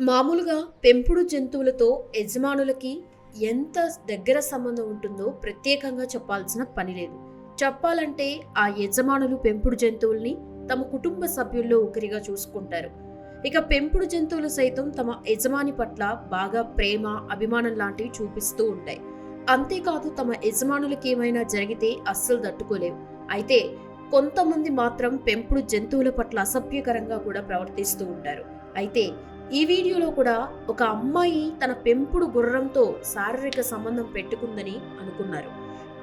మామూలుగా పెంపుడు జంతువులతో యజమానులకి ఎంత దగ్గర సంబంధం ఉంటుందో ప్రత్యేకంగా చెప్పాల్సిన పని లేదు. చెప్పాలంటే ఆ యజమానులు పెంపుడు జంతువుల్ని తమ కుటుంబ సభ్యుల్లో ఒకరిగా చూసుకుంటారు. ఇక పెంపుడు జంతువులు సైతం తమ యజమాని పట్ల బాగా ప్రేమ అభిమానం లాంటివి చూపిస్తూ ఉంటాయి. అంతేకాదు తమ యజమానులకి ఏమైనా జరిగితే అస్సలు తట్టుకోలేవు. అయితే కొంతమంది మాత్రం పెంపుడు జంతువుల పట్ల అసభ్యకరంగా కూడా ప్రవర్తిస్తూ ఉంటారు. అయితే ఈ వీడియోలో కూడా ఒక అమ్మాయి తన పెంపుడు గుర్రంతో శారీరక సంబంధం పెట్టుకుందని అనుకున్నారు.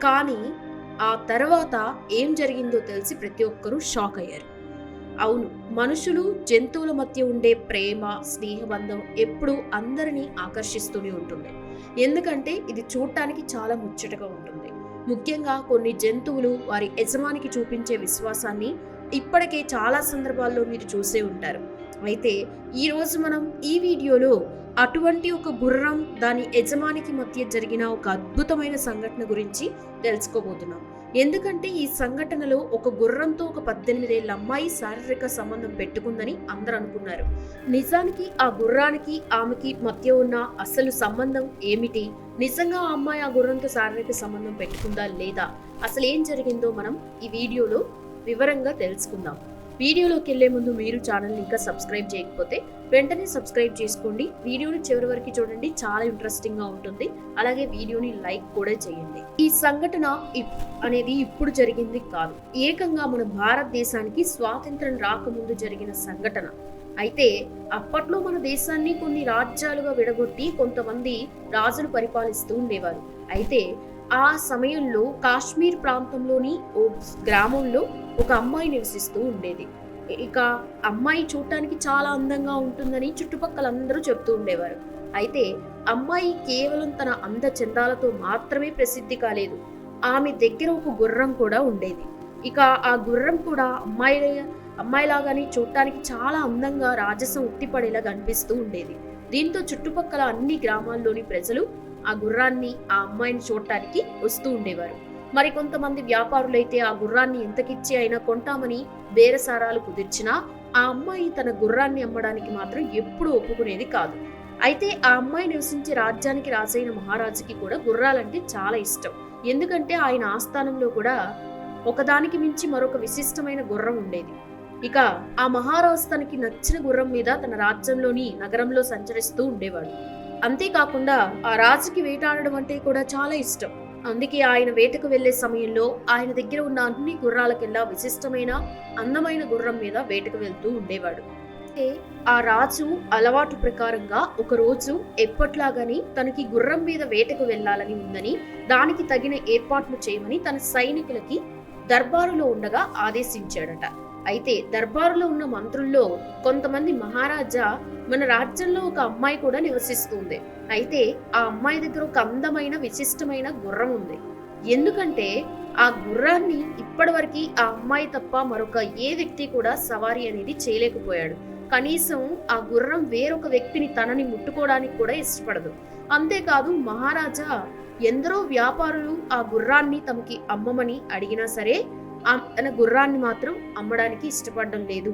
కానీ ఆ తర్వాత ఏం జరిగిందో తెలిసి ప్రతి ఒక్కరూ షాక్ అయ్యారు. అవును మనుషులు జంతువుల మధ్య ఉండే ప్రేమ స్నేహబంధం ఎప్పుడూ అందరినీ ఆకర్షిస్తూనే ఉంటుంది. ఎందుకంటే ఇది చూడటానికి చాలా ముచ్చటగా ఉంటుంది. ముఖ్యంగా కొన్ని జంతువులు వారి యజమానికి చూపించే విశ్వాసాన్ని ఇప్పటికే చాలా సందర్భాల్లో మీరు చూసే ఉంటారు. అయితే ఈరోజు మనం ఈ వీడియోలో అటువంటి ఒక గుర్రం దాని యజమానికి మధ్య జరిగిన ఒక అద్భుతమైన సంఘటన గురించి తెలుసుకోబోతున్నాం. ఎందుకంటే ఈ సంఘటనలో ఒక గుర్రంతో ఒక పద్దెనిమిదేళ్ళ అమ్మాయి శారీరక సంబంధం పెట్టుకుందని అందరూ అనుకున్నారు. నిజానికి ఆ గుర్రానికి ఆమెకి మధ్య ఉన్న అసలు సంబంధం ఏమిటి? నిజంగా ఆ అమ్మాయి ఆ గుర్రంతో శారీరక సంబంధం పెట్టుకుందా లేదా? అసలు ఏం జరిగిందో మనం ఈ వీడియోలో వివరంగా తెలుసుకుందాం. వీడియోలోకి వెళ్ళే ముందు మీరు ఛానల్ని ఇంకా సబ్స్క్రైబ్ చేయకపోతే వెంటనే సబ్స్క్రైబ్ చేసుకోండి. వీడియోని చివరి వరకు చూడండి చాలా ఇంట్రెస్టింగ్గా ఉంటుంది. అలాగే వీడియోని లైక్ కూడా చేయండి. ఈ సంఘటన ఇప్- అనేది ఇప్పుడు జరిగింది కాదు. ఏకంగా మన భారతదేశానికి స్వాతంత్రం రాకముందు జరిగిన సంఘటన. అయితే అప్పట్లో మన దేశాన్ని కొన్ని రాజ్యాలుగా విడగొట్టి కొంతమంది రాజులు పరిపాలిస్తూ ఉండేవారు. అయితే ఆ సమయంలో కాశ్మీర్ ప్రాంతంలోని ఓ గ్రామంలో ఒక అమ్మాయి నివసిస్తూ ఉండేది. ఇక అమ్మాయి చూడటానికి చాలా అందంగా ఉంటుందని చుట్టుపక్కల అందరూ చెప్తూ ఉండేవారు. అయితే అమ్మాయి కేవలం తన అంద చందాలతో మాత్రమే ప్రసిద్ధి కాలేదు. ఆమె దగ్గర ఒక గుర్రం కూడా ఉండేది. ఇక ఆ గుర్రం కూడా అమ్మాయి అమ్మాయిలాగానే చూడటానికి చాలా అందంగా రాజసం ఉట్టిపడేలా కనిపిస్తూ ఉండేది. దీంతో చుట్టుపక్కల అన్ని గ్రామాల్లోని ప్రజలు ఆ గుర్రాన్ని ఆ అమ్మాయిని చూడటానికి వస్తూ ఉండేవారు. మరి కొంతమంది వ్యాపారులైతే ఆ గుర్రాన్ని ఎంతకిచ్చి అయినా కొంటామని బేరసారాలు కుదిర్చినా ఆ అమ్మాయి తన గుర్రాన్ని అమ్మడానికి మాత్రం ఎప్పుడూ ఒప్పుకునేది కాదు. అయితే ఆ అమ్మాయి నివసించే రాజ్యానికి రాజైన మహారాజుకి కూడా గుర్రాలంటే చాలా ఇష్టం. ఎందుకంటే ఆయన ఆస్థానంలో కూడా ఒకదానికి మించి మరొక విశిష్టమైన గుర్రం ఉండేది. ఇక ఆ మహారాజు తనకి నచ్చిన గుర్రం మీద తన రాజ్యంలోని నగరంలో సంచరిస్తూ ఉండేవాడు. అంతేకాకుండా ఆ రాజుకి వేటాడడం అంటే కూడా చాలా ఇష్టం. అందుకే ఆయన వేటకు వెళ్ళే సమయంలో ఆయన దగ్గర ఉన్న అన్ని గుర్రాలకెల్లా విశిష్టమైన అందమైన గుర్రం మీద వేటకు వెళ్తూ ఉండేవాడు. అయితే ఆ రాజు అలవాటు ప్రకారంగా ఒకరోజు ఎప్పట్లాగాని తనకి గుర్రం మీద వేటకు వెళ్ళాలని ఉందని దానికి తగిన ఏర్పాట్లు చేయమని తన సైనికులకి దర్బారులో ఉండగా ఆదేశించాడట. అయితే దర్బారులో ఉన్న మంత్రుల్లో కొంతమంది మహారాజా మన రాజ్యంలో ఒక అమ్మాయి కూడా నివసిస్తుంది. అయితే ఆ అమ్మాయి దగ్గర ఒక అందమైన విశిష్టమైన గుర్రం ఉంది. ఎందుకంటే ఆ గుర్రాన్ని ఇప్పటివరకు ఆ అమ్మాయి తప్ప మరొక ఏ వ్యక్తి కూడా సవారీ అనేది చేయలేకపోయాడు. కనీసం ఆ గుర్రం వేరొక వ్యక్తిని తనని ముట్టుకోవడానికి కూడా ఇష్టపడదు. అంతేకాదు మహారాజా ఎందరో వ్యాపారులు ఆ గుర్రాన్ని తమకి అమ్మమని అడిగినా సరే తన గుర్రాన్ని మాత్రం అమ్మడానికి ఇష్టపడడం లేదు.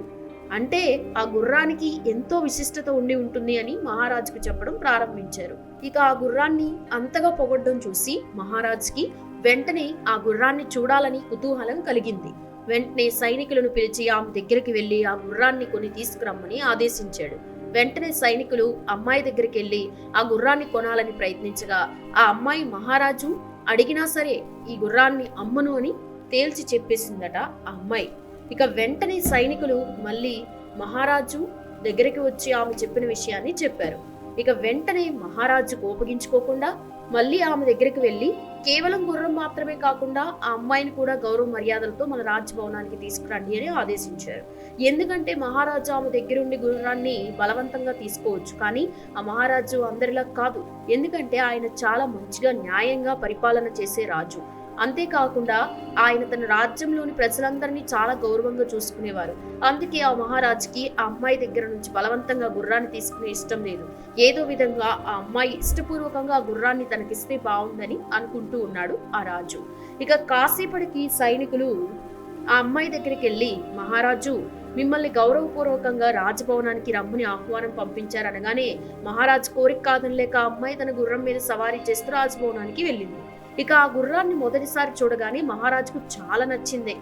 అంటే ఆ గుర్రానికి ఎంతో విశిష్టత ఉండి ఉంటుంది అని మహారాజుకు చెప్పడం ప్రారంభించారు. ఇక ఆ గుర్రాన్ని అంతగా పొగడ్డం చూసి మహారాజుకి వెంటనే ఆ గుర్రాన్ని చూడాలని కుతూహలం కలిగింది. వెంటనే సైనికులను పిలిచి ఆమె దగ్గరికి వెళ్ళి ఆ గుర్రాన్ని కొని తీసుకురమ్మని ఆదేశించాడు. వెంటనే సైనికులు అమ్మాయి దగ్గరికి వెళ్ళి ఆ గుర్రాన్ని కొనాలని ప్రయత్నించగా ఆ అమ్మాయి మహారాజు అడిగినా సరే ఈ గుర్రాన్ని అమ్మను అని తేల్చి చెప్పేసిందట ఆ అమ్మాయి. ఇక వెంటనే సైనికులు మళ్ళీ మహారాజు దగ్గరికి వచ్చి ఆమె చెప్పిన విషయాన్ని చెప్పారు. ఇక వెంటనే మహారాజు కోపగించుకోకుండా మళ్ళీ ఆమె దగ్గరికి వెళ్ళి కేవలం గుర్రం మాత్రమే కాకుండా ఆ అమ్మాయిని కూడా గౌరవ మర్యాదలతో మన రాజభవనానికి తీసుకురండి అని ఆదేశించారు. ఎందుకంటే మహారాజు ఆమె దగ్గరుండి గుర్రాన్ని బలవంతంగా తీసుకోవచ్చు. కానీ ఆ మహారాజు అందరిలా కాదు. ఎందుకంటే ఆయన చాలా మంచిగా న్యాయంగా పరిపాలన చేసే రాజు. అంతేకాకుండా ఆయన తన రాజ్యంలోని ప్రజలందరినీ చాలా గౌరవంగా చూసుకునేవారు. అందుకే ఆ మహారాజుకి ఆ అమ్మాయి దగ్గర నుంచి బలవంతంగా గుర్రాన్ని తీసుకునే ఇష్టం లేదు. ఏదో విధంగా ఆ అమ్మాయి ఇష్టపూర్వకంగా ఆ గుర్రాన్ని తనకిస్తే బాగుందని అనుకుంటూ ఉన్నాడు ఆ రాజు. ఇక కాసేపటికి సైనికులు ఆ అమ్మాయి దగ్గరికి వెళ్ళి మహారాజు మిమ్మల్ని గౌరవపూర్వకంగా రాజభవనానికి రమ్మని ఆహ్వానం పంపించారనగానే మహారాజు కోరిక కాదని లేక అమ్మాయి తన గుర్రం మీద సవారీ చేస్తూ రాజభవనానికి వెళ్ళింది. ఇక ఆ గుర్రాన్ని మొదటిసారి చూడగానే మహారాజుకు చాలా నచ్చింది.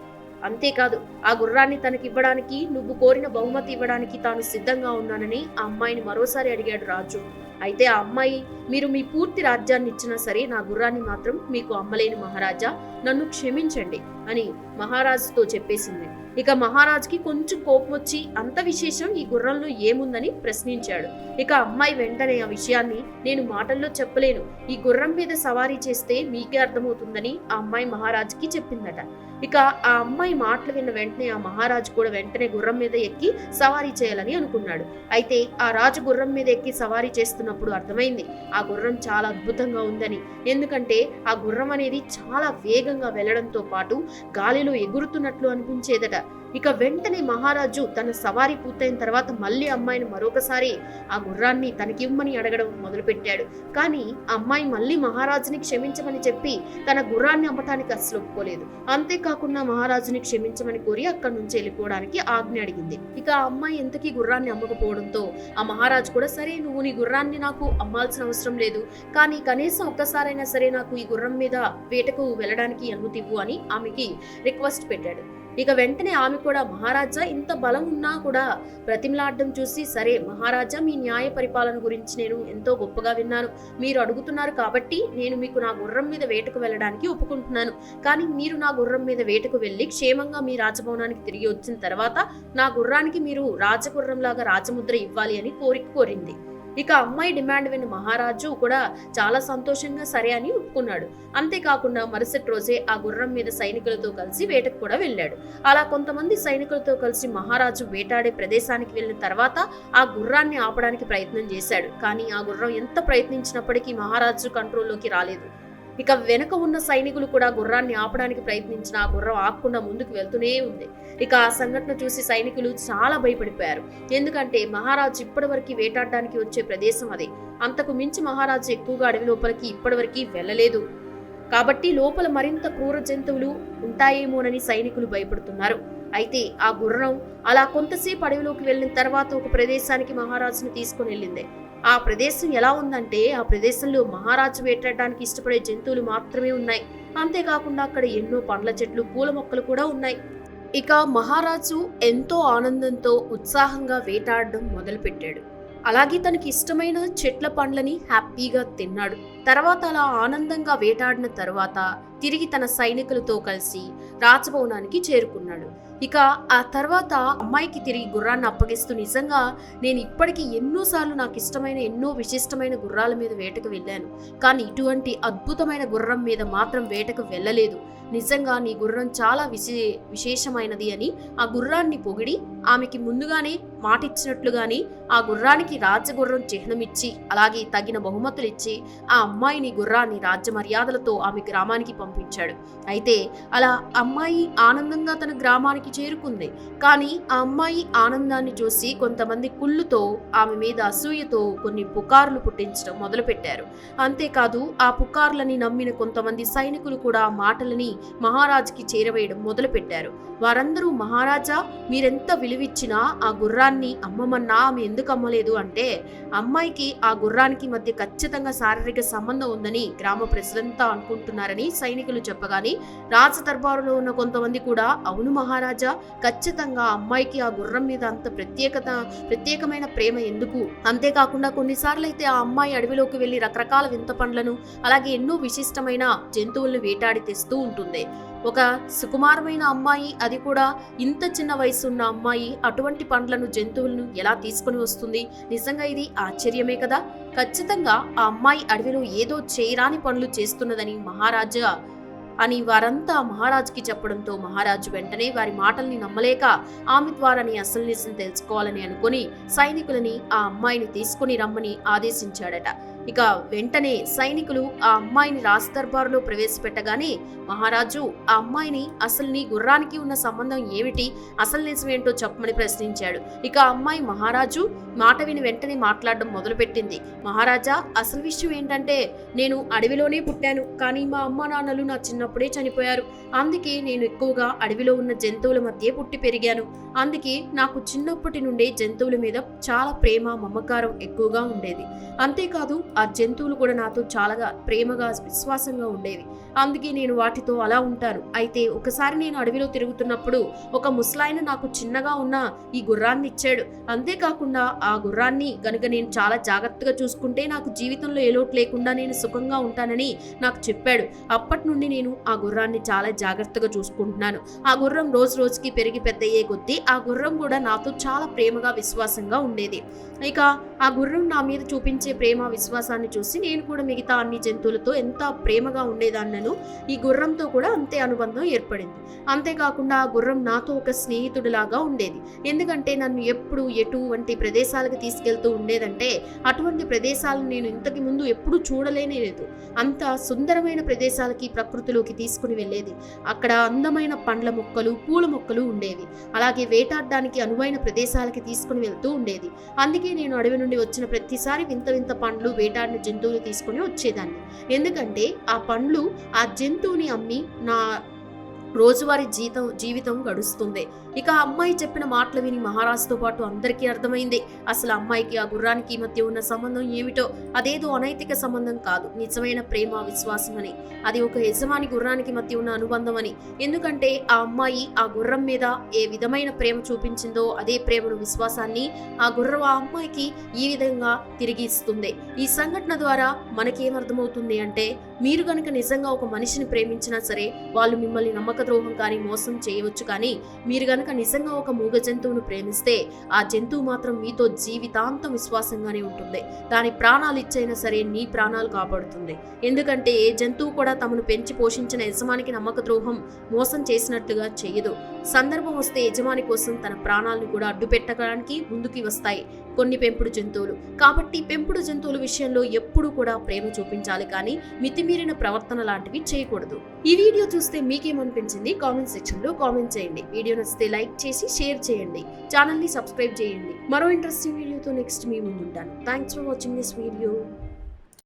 అంతేకాదు ఆ గుర్రాన్ని తనకివ్వడానికి నువ్వు కోరిన బహుమతి ఇవ్వడానికి తాను సిద్ధంగా ఉన్నానని ఆ అమ్మాయిని మరోసారి అడిగాడు రాజు. అయితే ఆ అమ్మాయి మీరు మీ పూర్తి రాజ్యాన్ని ఇచ్చినా సరే నా గుర్రాన్ని మాత్రం మీకు అమ్మలేని మహారాజా నన్ను క్షమించండి అని మహారాజుతో చెప్పేసింది. ఇక మహారాజుకి కొంచెం కోపం వచ్చి అంత విశేషం ఈ గుర్రంలో ఏముందని ప్రశ్నించాడు. ఇక అమ్మాయి వెంటనే ఆ విషయాన్ని నేను మాటల్లో చెప్పలేను ఈ గుర్రం మీద సవారీ చేస్తే మీకే అర్థమవుతుందని ఆ అమ్మాయి మహారాజుకి చెప్పిందట. ఇక ఆ అమ్మాయి మాటలు విన్న వెంటనే ఆ మహారాజు కూడా వెంటనే గుర్రం మీద ఎక్కి సవారీ చేయాలని అనుకున్నాడు. అయితే ఆ రాజు గుర్రం మీద ఎక్కి సవారీ చేస్తున్నప్పుడు అర్థమైంది ఆ గుర్రం చాలా అద్భుతంగా ఉందని. ఎందుకంటే ఆ గుర్రం అనేది చాలా వేగంగా వెళ్ళడంతో పాటు గాలిలో ఎగురుతున్నట్లు అనిపించేదట. ఇక వెంటనే మహారాజు తన సవారీ పూర్తయిన తర్వాత మళ్ళీ అమ్మాయిని మరొకసారి ఆ గుర్రాన్ని తనకివ్వమని అడగడం మొదలుపెట్టాడు. కానీ అమ్మాయి మళ్ళీ మహారాజుని క్షమించమని చెప్పి తన గుర్రాన్ని అమ్మటానికి అసలు ఒప్పుకోలేదు. అంతేకాకుండా మహారాజుని క్షమించమని కోరి అక్కడి నుంచి వెళ్ళిపోవడానికి ఆజ్ఞ అడిగింది. ఇక ఆ అమ్మాయి ఎంతకీ గుర్రాన్ని అమ్మకపోవడంతో ఆ మహారాజు కూడా సరే నువ్వు నీ గుర్రాన్ని నాకు అమ్మాల్సిన అవసరం లేదు. కానీ కనీసం ఒక్కసారైనా సరే నాకు ఈ గుర్రం మీద వేటకు వెళ్ళడానికి అనుమతి ఇవ్వు అని ఆమెకి రిక్వెస్ట్ పెట్టాడు. ఇక వెంటనే ఆమె కూడా మహారాజా ఇంత బలం ఉన్నా కూడా ప్రతిమలాడడం చూసి సరే మహారాజా మీ న్యాయ పరిపాలన గురించి నేను ఎంతో గొప్పగా విన్నాను. మీరు అడుగుతున్నారు కాబట్టి నేను మీకు నా గుర్రం మీద వేటకు వెళ్ళడానికి ఒప్పుకుంటున్నాను. కానీ మీరు నా గుర్రం మీద వేటకు వెళ్ళి క్షేమంగా మీ రాజభవనానికి తిరిగి వచ్చిన తర్వాత నా గుర్రానికి మీరు రాజగుర్రంలాగా రాజముద్ర ఇవ్వాలి అని కోరిక కోరింది. ఇక అమ్మాయి డిమాండ్ విని మహారాజు కూడా చాలా సంతోషంగా సరే అని ఒప్పుకున్నాడు. అంతేకాకుండా మరుసటి రోజే ఆ గుర్రం మీద సైనికులతో కలిసి వేటకు కూడా వెళ్ళాడు. అలా కొంతమంది సైనికులతో కలిసి మహారాజు వేటాడే ప్రదేశానికి వెళ్ళిన తర్వాత ఆ గుర్రాన్ని ఆపడానికి ప్రయత్నం చేశాడు. కానీ ఆ గుర్రం ఎంత ప్రయత్నించినప్పటికీ మహారాజు కంట్రోల్లోకి రాలేదు. ఇక వెనక ఉన్న సైనికులు కూడా గుర్రాన్ని ఆపడానికి ప్రయత్నించిన ఆ గుర్రం ఆపకుండా ముందుకు వెళ్తూనే ఉంది. ఇక ఆ సంఘటన చూసి సైనికులు చాలా భయపడిపోయారు. ఎందుకంటే మహారాజు ఇప్పటివరకు వేటాడడానికి వచ్చే ప్రదేశం అదే. అంతకు మించి మహారాజు ఎక్కువగా అడవి లోపలికి ఇప్పటివరకు వెళ్ళలేదు. కాబట్టి లోపల మరింత క్రూర జంతువులు ఉంటాయేమోనని సైనికులు భయపడుతున్నారు. అయితే ఆ గుర్రం అలా కొంతసేపు అడవిలోకి వెళ్ళిన తర్వాత ఒక ప్రదేశానికి మహారాజును తీసుకుని వెళ్ళింది. ఆ ప్రదేశం ఎలా ఉందంటే ఆ ప్రదేశంలో మహారాజు వేటాడడానికి ఇష్టపడే జంతువులు మాత్రమే ఉన్నాయి. అంతేకాకుండా అక్కడ ఎన్నో పండ్ల చెట్లు పూల మొక్కలు కూడా ఉన్నాయి. ఇక మహారాజు ఎంతో ఆనందంతో ఉత్సాహంగా వేటాడడం మొదలుపెట్టాడు. అలాగే తనకి ఇష్టమైన చెట్ల పండ్లని హ్యాపీగా తిన్నాడు. తర్వాత అలా ఆనందంగా వేటాడిన తర్వాత తిరిగి తన సైనికులతో కలిసి రాజభవనానికి చేరుకున్నాడు. ఇక ఆ తర్వాత అమ్మాయికి తిరిగి గుర్రాన్ని అప్పగిస్తూ నిజంగా నేను ఇప్పటికీ ఎన్నోసార్లు నాకు ఇష్టమైన ఎన్నో విశిష్టమైన గుర్రాల మీద వేటకు వెళ్ళాను. కానీ ఇటువంటి అద్భుతమైన గుర్రం మీద మాత్రం వేటకు వెళ్ళలేదు. నిజంగా నీ గుర్రం చాలా విశే విశేషమైనది అని ఆ గుర్రాన్ని పొగిడి ఆమెకి ముందుగానే మాటిచ్చినట్లుగాని ఆ గుర్రానికి రాజగుర్రం చిహ్నమిచ్చి అలాగే తగిన బహుమతులు ఇచ్చి ఆ అమ్మాయిని గుర్రాన్ని రాజ్య మర్యాదలతో ఆమె గ్రామానికి పంపించాడు. అయితే అలా అమ్మాయి ఆనందంగా తన గ్రామానికి చేరుకుంది. కానీ ఆ అమ్మాయి ఆనందాన్ని చూసి కొంతమంది కుళ్ళుతో ఆమె మీద అసూయతో కొన్ని పుకార్లు పుట్టించడం మొదలుపెట్టారు. అంతేకాదు ఆ పుకార్లని నమ్మిన కొంతమంది సైనికులు కూడా ఆ మాటలని మహారాజుకి చేరవేయడం మొదలుపెట్టారు. వారందరూ మహారాజా మీరెంత విలువిచ్చినా ఆ గుర్రాన్ని అమ్మమన్నా ఆమె ఎందుకు అమ్మలేదు? అంటే అమ్మాయికి ఆ గుర్రానికి మధ్య ఖచ్చితంగా శారీరక సంబంధం ఉందని గ్రామ ప్రజలంతా అనుకుంటున్నారని సైనికులు చెప్పగానే రాజ దర్బారులో ఉన్న కొంతమంది కూడా అవును మహారాజా ఖచ్చితంగా ఆ అమ్మాయికి ఆ గుర్రం మీద అంత ప్రత్యేకత ప్రత్యేకమైన ప్రేమ ఎందుకు? అంతేకాకుండా కొన్నిసార్లు అయితే ఆ అమ్మాయి అడవిలోకి వెళ్ళి రకరకాల వింత పండ్లను అలాగే ఎన్నో విశిష్టమైన జంతువులను వేటాడి తెస్తూ ఉంటుంది. ఒక సుకుమారమైన అమ్మాయి అది కూడా ఇంత చిన్న వయసు ఉన్న అమ్మాయి అటువంటి పండ్లను జంతువులను ఎలా తీసుకొని వస్తుంది? నిజంగా ఇది ఆశ్చర్యమే కదా! ఖచ్చితంగా ఆ అమ్మాయి అడవిలో ఏదో చేయరాని పనులు చేస్తున్నదని మహారాజా అని వారంతా మహారాజుకి చెప్పడంతో మహారాజు వెంటనే వారి మాటల్ని నమ్మలేక ఆమె ద్వారాని అసలు నిజం తెలుసుకోవాలని అనుకుని సైనికులని ఆ అమ్మాయిని తీసుకుని రమ్మని ఆదేశించాడట. ఇక వెంటనే సైనికులు ఆ అమ్మాయిని రాజదర్బారులో ప్రవేశపెట్టగానే మహారాజు ఆ అమ్మాయిని అసలు నీ గుర్రానికి ఉన్న సంబంధం ఏమిటి? అసలు నిజమేంటో చెప్పమని ప్రశ్నించాడు. ఇక ఆ అమ్మాయి మహారాజు మాట విని వెంటనే మాట్లాడడం మొదలుపెట్టింది. మహారాజా అసలు విషయం ఏంటంటే నేను అడవిలోనే పుట్టాను కానీ మా అమ్మ నాన్నలు నా చిన్నప్పుడే చనిపోయారు. అందుకే నేను ఎక్కువగా అడవిలో ఉన్న జంతువుల మధ్య పుట్టి పెరిగాను. అందుకే నాకు చిన్నప్పటి నుండే జంతువుల మీద చాలా ప్రేమ మమకారం ఎక్కువగా ఉండేది. అంతేకాదు ఆ జంతువులు కూడా నాతో చాలా ప్రేమగా విశ్వాసంగా ఉండేవి. అందుకే నేను వాటితో అలా ఉంటాను. అయితే ఒకసారి నేను అడవిలో తిరుగుతున్నప్పుడు ఒక ముసలాయన నాకు చిన్నగా ఉన్న ఈ గుర్రాన్ని ఇచ్చాడు. అంతేకాకుండా ఆ గుర్రాన్ని గనుక నేను చాలా జాగ్రత్తగా చూసుకుంటే నాకు జీవితంలో ఏ లోటు లేకుండా నేను సుఖంగా ఉంటానని నాకు చెప్పాడు. అప్పటి నుండి నేను ఆ గుర్రాన్ని చాలా జాగ్రత్తగా చూసుకుంటున్నాను. ఆ గుర్రం రోజు రోజుకి పెరిగి పెద్దయ్యే కొద్దీ ఆ గుర్రం కూడా నాతో చాలా ప్రేమగా విశ్వాసంగా ఉండేది. ఇక ఆ గుర్రం నా మీద చూపించే ప్రేమ విశ్వాసం విశ్వాసాన్ని చూసి నేను కూడా మిగతా అన్ని జంతువులతో ఎంత ప్రేమగా ఉండేదాన్నను ఈ గుర్రంతో కూడా అంతే అనుబంధం ఏర్పడింది. అంతేకాకుండా ఆ గుర్రం నాతో ఒక స్నేహితుడిలాగా ఉండేది. ఎందుకంటే నన్ను ఎప్పుడు ఎటువంటి ప్రదేశాలకు తీసుకెళ్తూ ఉండేదంటే అటువంటి ప్రదేశాలను నేను ఇంతకు ముందు ఎప్పుడూ చూడలేనే లేదు. అంత సుందరమైన ప్రదేశాలకి ప్రకృతిలోకి తీసుకుని వెళ్ళేది. అక్కడ అందమైన పండ్ల మొక్కలు పూల మొక్కలు ఉండేవి. అలాగే వేటాడడానికి అనువైన ప్రదేశాలకి తీసుకుని వెళ్తూ ఉండేది. అందుకే నేను అడవి నుండి వచ్చిన ప్రతిసారి వింత వింత పండ్లు వేటాడిన జంతువులు తీసుకుని వచ్చేదాన్ని. ఎందుకంటే ఆ పండ్లు ఆ జంతువుని అమ్మి నా రోజువారీ జీతం జీవితం గడుస్తుంది. ఇక ఆ అమ్మాయి చెప్పిన మాటలు విని మహారాజుతో పాటు అందరికీ అర్థమైంది. అసలు అమ్మాయికి ఆ గుర్రానికి మధ్య ఉన్న సంబంధం ఏమిటో? అదేదో అనైతిక సంబంధం కాదు. నిజమైన ప్రేమ విశ్వాసం అని. అది ఒక యజమాని గుర్రానికి మధ్య ఉన్న అనుబంధం అని. ఎందుకంటే ఆ అమ్మాయి ఆ గుర్రం మీద ఏ విధమైన ప్రేమ చూపించిందో అదే ప్రేమను విశ్వాసాన్ని ఆ గుర్రం ఆ అమ్మాయికి ఈ విధంగా తిరిగి ఇస్తుంది. ఈ సంఘటన ద్వారా మనకేమర్థమవుతుంది అంటే మీరు కనుక నిజంగా ఒక మనిషిని ప్రేమించినా సరే వాళ్ళు మిమ్మల్ని నమ్మక ద్రోహం కానీ మోసం చేయవచ్చు కానీ మీరు గనక నిజంగా ఒక మూగ జంతువును ప్రేమిస్తే ఆ జంతువు మాత్రం మీతో జీవితాంతం విశ్వాసంగానే ఉంటుంది. దాని ప్రాణాలు ఇచ్చైనా సరే నీ ప్రాణాలు కాపాడుతుంది. ఎందుకంటే ఏ జంతువు కూడా తమను పెంచి పోషించిన యజమానికి నమ్మక ద్రోహం మోసం చేసినట్లుగా చేయదు. సందర్భం వస్తే యజమాని కోసం తన ప్రాణాలను కూడా అడ్డు పెట్టడానికి ముందుకి వస్తాయి. కొన్ని పెంపుడు జంతువులు. కాబట్టి పెంపుడు జంతువుల విషయంలో ఎప్పుడూ కూడా ప్రేమ చూపించాలి కానీ మితిమీరిన ప్రవర్తన లాంటివి చేయకూడదు. ఈ వీడియో చూస్తే మీకేమనిపించింది? కామెంట్ సెక్షన్లో కామెంట్ చేయండి. వీడియో నచ్చితే లైక్ చేసి షేర్ చేయండి. ఛానల్ని సబ్స్క్రైబ్ చేయండి. మరో ఇంట్రెస్టింగ్ వీడియోతో నెక్స్ట్ మీ ముందుంటాను. Thanks for watching this video.